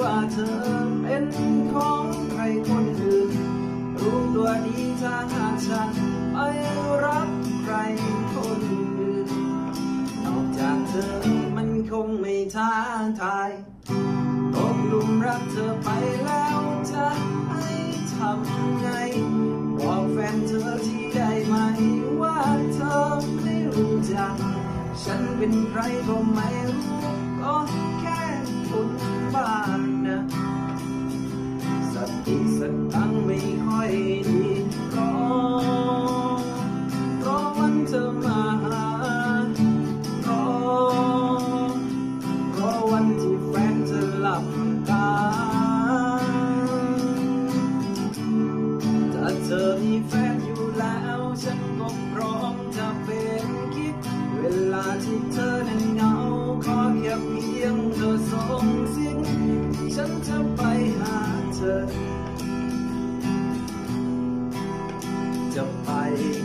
ว่าเธอเป็นของใครคนอื่น รู้ตัวดีถ้าหากฉันไม่รักใครคนอื่น นอกจากเธอมันคงไม่ท้าทายตกลุมรักเธอไปแล้วจะให้ทำไง บอกแฟนเธอที่ได้ไหมว่าเธอไม่รู้จัก ฉันเป็นใครก็ไม่รู้ก็แค่คนบ้านนะสติสตังค์ไม่ค่อยดีรอรอวันเธอมาหารอรอวันที่แฟนเธอหลับตาถ้าเธอมีแฟนอยู่แล้วฉันก็พร้อม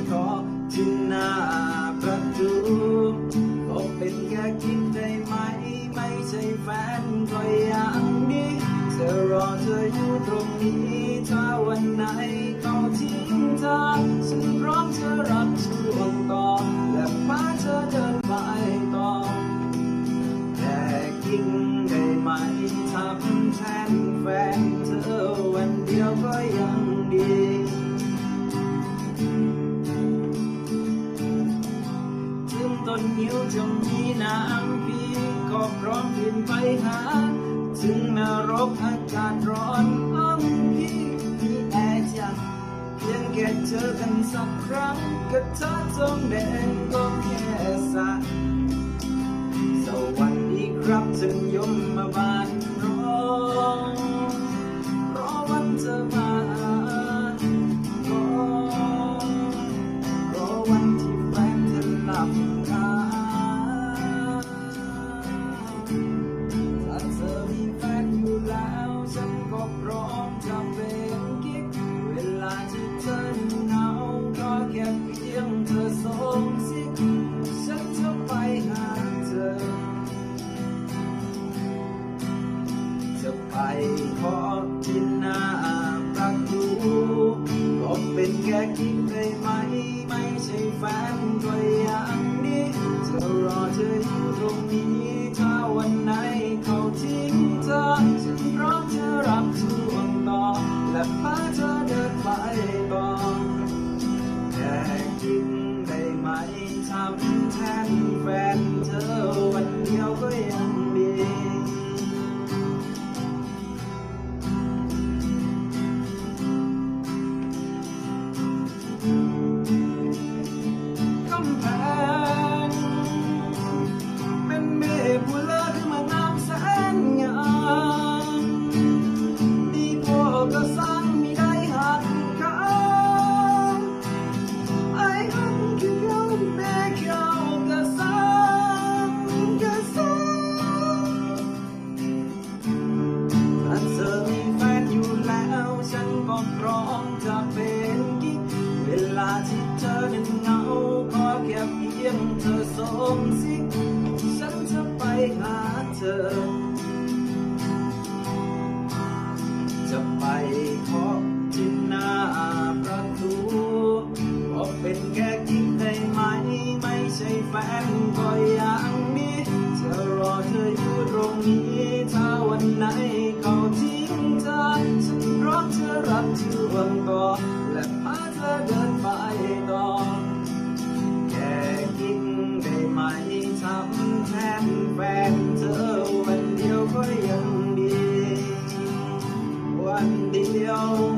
ขอที่หน้าประตูก็เป็นแค่คิดได้ไหม ไม่ใช่แฟนก็อย่างนี้จะรอเธออยู่ตรงนี้ถ้าวันไหนเขาทิ้งเธอฉันพร้อมจะรับช่วงต่อและพาเธอเดินไปต่อแค่กิ้งได้ไหมทำแทนแฟนเธอวันเดียวก็ยังดี นหิวจะมีน้ำพีก็พร้อมบินไปหา ถึงนรกอากาศร้อนอ้อมพี่มีแอร์จัดเพียงแค่เจอกันสักครั้งกับเธอจงแดงก็แค่สักสวัสดีครับจึงยมมาบาน ไปขอกินน้าประตูก็เป็นแค่คิดได้ไหม ไม่ใช่แฟนก็อย่างนี้จะรอเธออยู่ตรงนี้ถ้าวันไหน ฉันก็พร้อมจะเป็นกิ๊กเวลาที่เธอนั้นเหงาขอแค่เพียงเธอส่งสิฉันจะไปหาเธอ จะไปขอที่หน้าประตูก็เป็นแค่กิ๊กได้ไหม ไม่ใช่แฟนก็ย่างนี้จะรอเธออยู่ตรงนี้ถ้าวันไหนำแฟนเธอวันเดียวก็ยังดี วันเดียว